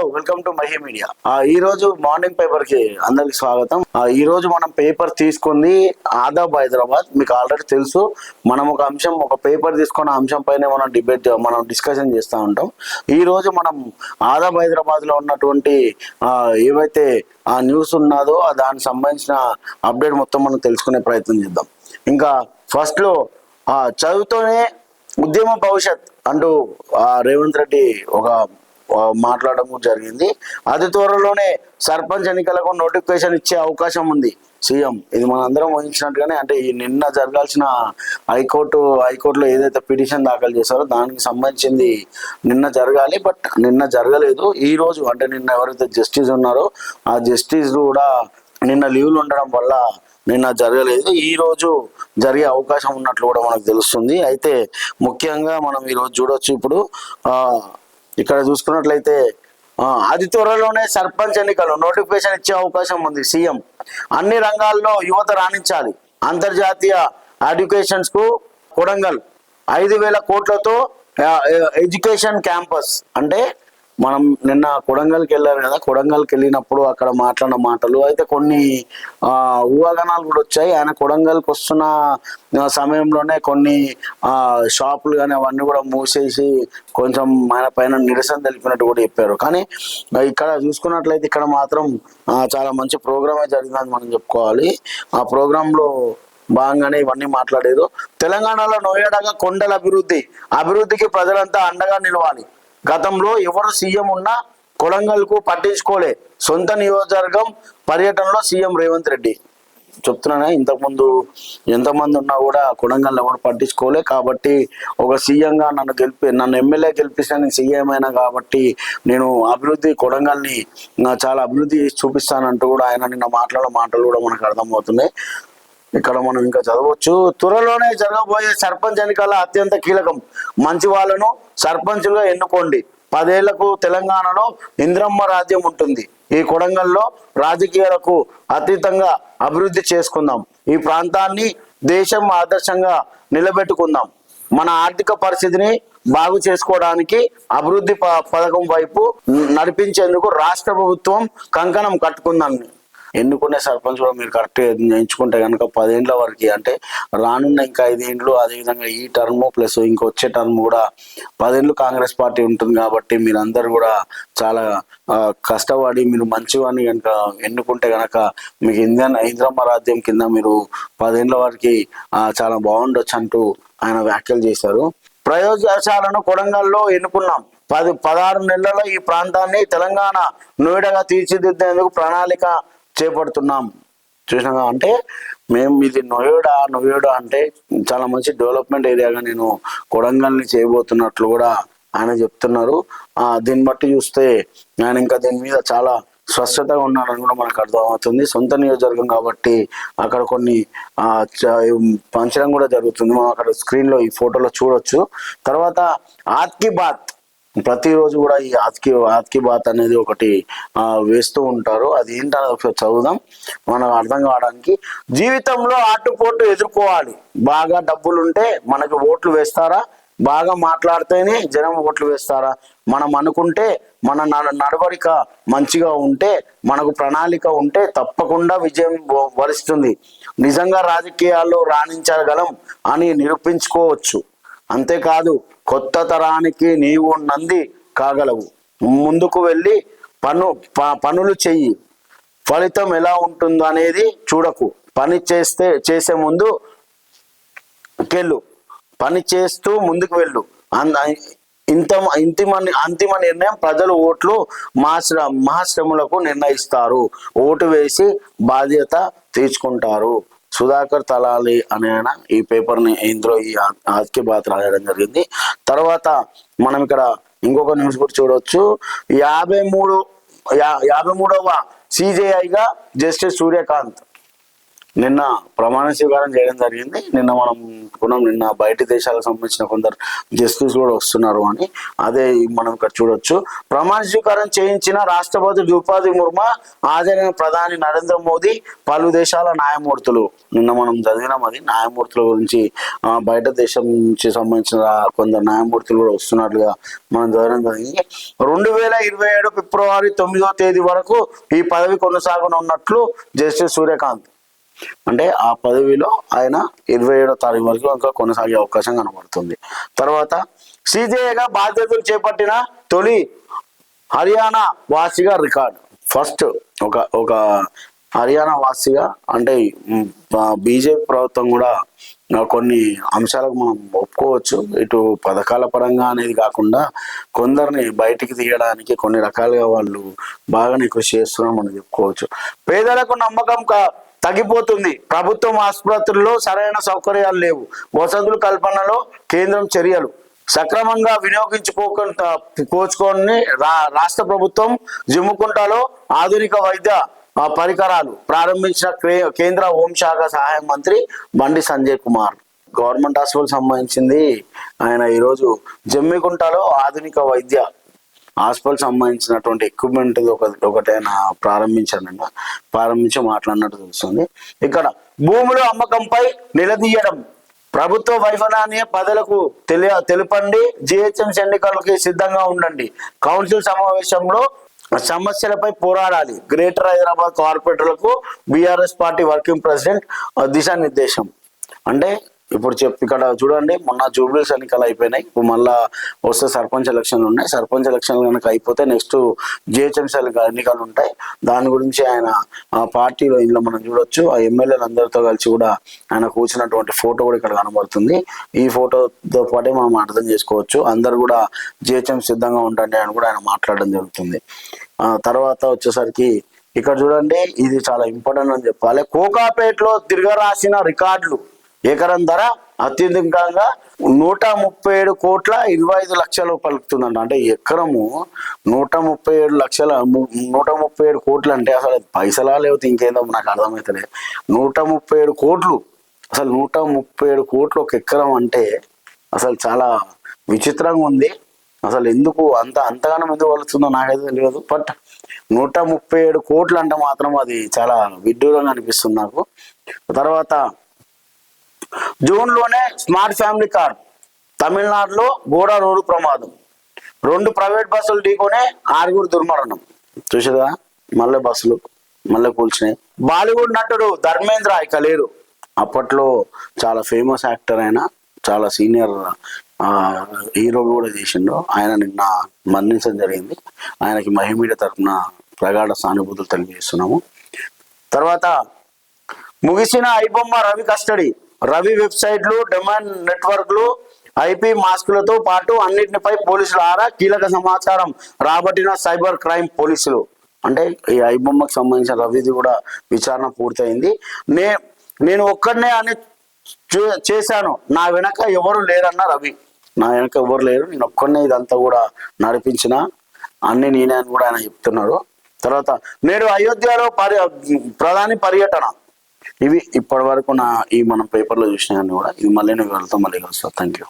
Hello welcome to Mahi media. ఈ రోజు morning పేపర్కి అందరికి స్వాగతం. ఈ రోజు మనం పేపర్ తీసుకుంది ఆదాబ్ హైదరాబాద్. మీకు ఆల్రెడీ తెలుసు మనం ఒక అంశం ఒక పేపర్ తీసుకున్న అంశం పైన మనం డిబేట్ మనం డిస్కషన్ చేస్తూ ఉంటాం. ఈ రోజు మనం ఆదాబ్ హైదరాబాద్లో ఉన్నటువంటి ఏవైతే ఆ న్యూస్ ఉన్నదో దానికి సంబంధించిన అప్డేట్ మొత్తం మనం తెలుసుకునే ప్రయత్నం చేద్దాం. ఇంకా ఫస్ట్లో ఆ, చదువుతోనే ఉద్యమ భవిష్యత్ అంటూ రేవంత్ రెడ్డి ఒక మాట్లాడడం జరిగింది. అతి త్వరలోనే సర్పంచ్ ఎన్నికలకు నోటిఫికేషన్ ఇచ్చే అవకాశం ఉంది. సీఎం ఇది మన అందరం ఊహించినట్టుగానే అంటే ఈ నిన్న జరగాల్సిన హైకోర్టు హైకోర్టులో ఏదైతే పిటిషన్ దాఖలు చేశారో దానికి సంబంధించింది నిన్న జరగాలి బట్ నిన్న జరగలేదు. ఈ రోజు అంటే నిన్న ఎవరైతే జస్టిస్ ఉన్నారో ఆ జస్టిస్ కూడా నిన్న లీవ్లు ఉండడం వల్ల నిన్న జరగలేదు. ఈ రోజు జరిగే అవకాశం ఉన్నట్లు కూడా మనకు తెలుస్తుంది. అయితే ముఖ్యంగా మనం ఈరోజు చూడొచ్చు ఇప్పుడు ఆ ఇక్కడ చూసుకున్నట్లయితే అది అతి త్వరలోనే సర్పంచ్ ఎన్నికలు నోటిఫికేషన్ ఇచ్చే అవకాశం ఉంది సీఎం. అన్ని రంగాల్లో యువత రాణించాలి. అంతర్జాతీయ ఎడ్యుకేషన్స్కు కొడంగల్ ఐదు వేల కోట్లతో ఎడ్యుకేషన్ క్యాంపస్ అంటే మనం నిన్న కొడంగల్కి వెళ్ళారు కదా కొడంగల్కి వెళ్ళినప్పుడు అక్కడ మాట్లాడిన మాటలు అయితే కొన్ని ఆ, ఊహాగానాలు కూడా వచ్చాయి. ఆయన కొడంగల్కి వస్తున్న సమయంలోనే కొన్ని ఆ, షాపులు కానీ అవన్నీ కూడా మూసేసి కొంచెం ఆయన పైన నిరసన తెలిపినట్టు కూడా చెప్పారు. కానీ ఇక్కడ చూసుకున్నట్లయితే ఇక్కడ మాత్రం చాలా మంచి ప్రోగ్రామే జరిగిందని మనం చెప్పుకోవాలి. ఆ ప్రోగ్రాంలో భాగంగానే ఇవన్నీ మాట్లాడారు. తెలంగాణలో నోయాడగా కొండల అభివృద్ధి అభివృద్ధికి ప్రజలంతా అండగా నిలవాలి. గతంలో ఎవరు సీఎం ఉన్నా కొడంగల్కు పట్టించుకోలే. సొంత నియోజకవర్గం పర్యటనలో సీఎం రేవంత్ రెడ్డి. చెప్తున్నానే? ఇంతకుముందు ఎంతమంది ఉన్నా కూడా కొడంగల్ ఎవరు పట్టించుకోలే. కాబట్టి ఒక సీఎంగా నన్ను గెలిపి నన్ను ఎమ్మెల్యే గెలిపిస్తే నేను సీఎం అయినా కాబట్టి నేను అభివృద్ధి కొడంగల్ని నా చాలా అభివృద్ధి చూపిస్తానంటూ కూడా ఆయన నిన్న మాట్లాడే మాటలు కూడా మనకు అర్థమవుతున్నాయి. ఇక్కడ మనం ఇంకా చదవచ్చు. త్వరలోనే జరగబోయే సర్పంచ్ ఎన్నికల అత్యంత కీలకం. మంచి వాళ్ళను సర్పంచ్గా ఎన్నుకోండి. పదేళ్ళకు తెలంగాణలో ఇంద్రమ్మ రాజ్యం ఉంటుంది. ఈ కొడంగల్లో రాజకీయాలకు అతీతంగా అభివృద్ధి చేసుకుందాం. ఈ ప్రాంతాన్ని దేశం ఆదర్శంగా నిలబెట్టుకుందాం. మన ఆర్థిక పరిస్థితిని బాగు చేసుకోవడానికి అభివృద్ధి ప- పథకం వైపు నడిపించేందుకు రాష్ట్ర ప్రభుత్వం కంకణం కట్టుకుందాం. ఎన్నుకునే సర్పంచ్ కూడా మీరు కరెక్ట్ ఎంచుకుంటే కనుక పదేండ్ల వరకు అంటే రానున్న ఇంకా ఐదేండ్లు అదేవిధంగా ఈ టర్మ్ ప్లస్ ఇంకొచ్చే టర్మ్ కూడా పదేండ్లు కాంగ్రెస్ పార్టీ ఉంటుంది కాబట్టి మీరందరూ కూడా చాలా కష్టపడి మీరు మంచివాడిని కనుక ఎన్నుకుంటే కనుక మీకు ఇండియన్ ఇంద్రమ్మ రాజ్యం కింద మీరు పదేండ్ల వరకు చాలా బాగుండొచ్చు అంటూ ఆయన వ్యాఖ్యలు చేశారు. ప్రయోజనాలను కొడంగల్లో ఎన్నుకున్నాం. పది పదహారు నెలల్లో ఈ ప్రాంతాన్ని తెలంగాణ నోయిడగా తీర్చిదిద్దేందుకు ప్రణాళిక చేపడుతున్నాం. చూసినా అంటే మేము ఇది నొయోడా నొయోడా అంటే చాలా మంచి డెవలప్మెంట్ ఏరియాగా నేను కొడంగల్ని చేయబోతున్నట్లు కూడా ఆయన చెప్తున్నారు. దీన్ని బట్టి చూస్తే ఆయన ఇంకా దీని మీద చాలా స్వచ్ఛతగా ఉన్నాడని కూడా మనకు అర్థమవుతుంది. సొంత నియోజకవర్గం కాబట్టి అక్కడ కొన్ని పంచడం కూడా జరుగుతుంది. మనం అక్కడ స్క్రీన్లో ఈ ఫోటోలో చూడొచ్చు. తర్వాత ఆత్కి బాత్ ప్రతిరోజు కూడా ఈ ఆత్కి ఆత్కి బాత్ అనేది ఒకటి వేస్తూ ఉంటారు. అది ఏంటనేది ఒకసారి చదువుదాం. మనకు అర్థం కావడానికి జీవితంలో ఆటుపోటు ఎదుర్కోవాలి. బాగా డబ్బులుంటే మనకి ఓట్లు వేస్తారా? బాగా మాట్లాడితేనే జనం ఓట్లు వేస్తారా? మనం అనుకుంటే మన నడవడిక మంచిగా ఉంటే మనకు ప్రణాళిక ఉంటే తప్పకుండా విజయం వరిస్తుంది. నిజంగా రాజకీయాల్లో రాణించగలం అని నిరూపించుకోవచ్చు. అంతేకాదు కొత్త తరానికి నీవు నంది కాగలవు. ముందుకు వెళ్ళి పను ప- పనులు చెయ్యి. ఫలితం ఎలా ఉంటుందో అనేది చూడకు. పని చేస్తే చేసే ముందు కెళ్ళు. పని చేస్తూ ముందుకు వెళ్ళు. అంద ఇంత ఇంతిమ అంతిమ నిర్ణయం ప్రజలు ఓట్లు మహాశ్ర మహాశ్రములకు నిర్ణయిస్తారు. ఓటు వేసి బాధ్యత తీర్చుకుంటారు. సుధాకర్ తలాలి అనే ఆయన ఈ పేపర్ని ఇందులో ఈ ఆ- బాత్ రాయడం జరిగింది. తర్వాత మనం ఇక్కడ ఇంకొక న్యూస్ కూడా చూడవచ్చు యాభై మూడు యాభై మూడవ సిజేఐగా జస్టిస్ సూర్యకాంత్ నిన్న ప్రమాణ స్వీకారం చేయడం జరిగింది. నిన్న మనం అనుకున్నాం నిన్న బయట దేశాలకు సంబంధించిన కొందరు జస్టిస్ కూడా వస్తున్నారు అని అదే మనం ఇక్కడ చూడొచ్చు. ప్రమాణ స్వీకారం చేయించిన రాష్ట్రపతి ద్రౌపది ముర్ము ఆదరణ ప్రధాని నరేంద్ర మోదీ పలు దేశాల న్యాయమూర్తులు. నిన్న మనం చదివినాం అది. న్యాయమూర్తుల గురించి బయట దేశం నుంచి సంబంధించిన కొందరు న్యాయమూర్తులు కూడా వస్తున్నట్లుగా మనం చదవడం జరిగింది. రెండు వేల ఇరవై ఏడు ఫిబ్రవరి తొమ్మిదో తేదీ వరకు ఈ పదవి కొనసాగనున్నట్లు జస్టిస్ సూర్యకాంత్ అంటే ఆ పదవిలో ఆయన ఇరవై ఏడో తారీఖు వరకు ఇంకా కొనసాగే అవకాశం కనబడుతుంది. తర్వాత సీజేగా బాధ్యతలు చేపట్టిన తొలి హర్యానా వాసిగా రికార్డ్. ఫస్ట్ ఒక ఒక హర్యానా వాసిగా అంటే బీజేపీ ప్రభుత్వం కూడా కొన్ని అంశాలకు మనం ఒప్పుకోవచ్చు. ఇటు పథకాల పరంగా అనేది కాకుండా కొందరిని బయటికి తీయడానికి కొన్ని రకాలుగా వాళ్ళు బాగానే కృషి చేస్తున్నాం మనం చెప్పుకోవచ్చు. పేదలకు నమ్మకం కా- తగ్గిపోతుంది. ప్రభుత్వం ఆసుపత్రుల్లో సరైన సౌకర్యాలు లేవు. వసతుల కల్పనలో కేంద్రం చర్యలు. సక్రమంగా వినియోగించుకోకుండా కోచుకొని రా రాష్ట్ర ప్రభుత్వం జిమ్ముకుంటాలో ఆధునిక వైద్య పరికరాలు ప్రారంభించిన కేంద్ర హోంశాఖ సహాయ మంత్రి బండి సంజయ్ కుమార్. గవర్నమెంట్ హాస్పిటల్ సంబంధించింది ఆయన ఈరోజు జమ్మికుంటలో ఆధునిక వైద్య హాస్పిటల్ సంబంధించినటువంటి ఎక్విప్మెంట్ ఒక ఒకటి ఆయన ప్రారంభించారంట ప్రారంభించి మాట్లాడినట్టు తెలుస్తుంది. ఇక్కడ భూముల అమ్మకంపై నిలదీయడం. ప్రభుత్వ వైఫల్యాన్ని ప్రజలకు తెలియ తెలుపండి. జిహెచ్ఎంసీ ఎన్నికలకి సిద్ధంగా ఉండండి. కౌన్సిల్ సమావేశంలో సమస్యలపై పోరాడాలి. గ్రేటర్ హైదరాబాద్ కార్పొరేటర్లకు బీఆర్ఎస్ పార్టీ వర్కింగ్ ప్రెసిడెంట్ దిశానిర్దేశం. అంటే ఇప్పుడు చెప్ ఇక్కడ చూడండి మొన్న జూబ్లీస్ ఎన్నికలు అయిపోయినాయి. ఇప్పుడు మళ్ళా వస్తే సర్పంచ్ ఎలక్షన్లు ఉన్నాయి. సర్పంచ్ ఎలక్షన్లు కనుక అయిపోతే నెక్స్ట్ జిహెచ్ఎంసీ ఎన్నికలు ఉంటాయి. దాని గురించి ఆయన ఆ పార్టీలో ఇందులో మనం చూడొచ్చు. ఆ ఎమ్మెల్యేలు అందరితో కలిసి కూడా ఆయన కూర్చున్నటువంటి ఫోటో కూడా ఇక్కడ కనబడుతుంది. ఈ ఫోటోతో పాటే మనం అర్థం చేసుకోవచ్చు. అందరు కూడా జిహెచ్ఎం సిద్ధంగా ఉండండి అని కూడా ఆయన మాట్లాడడం జరుగుతుంది. తర్వాత వచ్చేసరికి ఇక్కడ చూడండి ఇది చాలా ఇంపార్టెంట్ అని చెప్పాలి. కోకాపేటలో తిరగరాసిన రికార్డులు ఎకరం ధర అత్యధికంగా నూట ముప్పై ఏడు కోట్ల ఇరవై ఐదు లక్షలు పలుకుతుందంట. అంటే ఎకరము నూట ముప్పై ఏడు లక్షల నూట ముప్పై ఏడు కోట్లు అంటే అసలు పైసలా లేకపోతే ఇంకేందో నాకు అర్థమవుతుంది నూట ముప్పై ఏడు కోట్లు అసలు నూట ముప్పై ఏడు కోట్లు ఒక ఎకరం అంటే అసలు చాలా విచిత్రంగా ఉంది. అసలు ఎందుకు అంత అంతగానం ఎందుకు వలుతుందో నాకైతే తెలియదు. బట్ నూట ముప్పై ఏడు కోట్లు అంటే మాత్రం అది చాలా విడ్డూరంగా అనిపిస్తుంది నాకు. తర్వాత జూన్లోనే స్మార్ట్ ఫ్యామిలీ కార్ తమిళనాడులో గోడ రోడ్డు ప్రమాదం. రెండు ప్రైవేట్ బస్సులు ఢీకొనే ఆరుగురు దుర్మరణం. చూసారా మళ్ళీ బస్సులు మళ్ళీ కూల్చినాయి. బాలీవుడ్ నటుడు ధర్మేంద్ర ఇక లేరు. అప్పట్లో చాలా ఫేమస్ యాక్టర్ అయిన చాలా సీనియర్ హీరో కూడా చేసిండు. ఆయన నిన్న మరణించడం జరిగింది. ఆయనకి మహిమీడ తరపున ప్రగాఢ సానుభూతులు తెలియజేస్తున్నాము. తర్వాత ముగిసిన ఐబొమ్మ రవి కస్టడీ. రవి వెబ్సైట్లు డిమాండ్ నెట్వర్క్లు ఐపీ మాస్కులతో పాటు అన్నిటిపై పోలీసులు ఆరా. కీలక సమాచారం రాబట్టిన సైబర్ క్రైమ్ పోలీసులు. అంటే ఈ ఐబొమ్మకు సంబంధించిన రవిది కూడా విచారణ పూర్తయింది. నే నేను ఒక్కడనే అని చూ- చేశాను. నా వెనక ఎవరు లేరన్న రవి. నా వెనక ఎవరు లేరు. నేను ఒక్కడనే ఇదంతా కూడా నడిపించిన. అన్ని నేనే అని కూడా ఆయన చెప్తున్నాడు. తర్వాత నేడు అయోధ్యలో పర్య ప్రధాని పర్యటన. ఇవి ఇప్పటి వరకు నా ఈ మనం పేపర్లో చూసినవన్నీ కూడా. ఇది మళ్ళీ నేను వెళ్తాం మళ్ళీ కలుస్తాను థ్యాంక్ యూ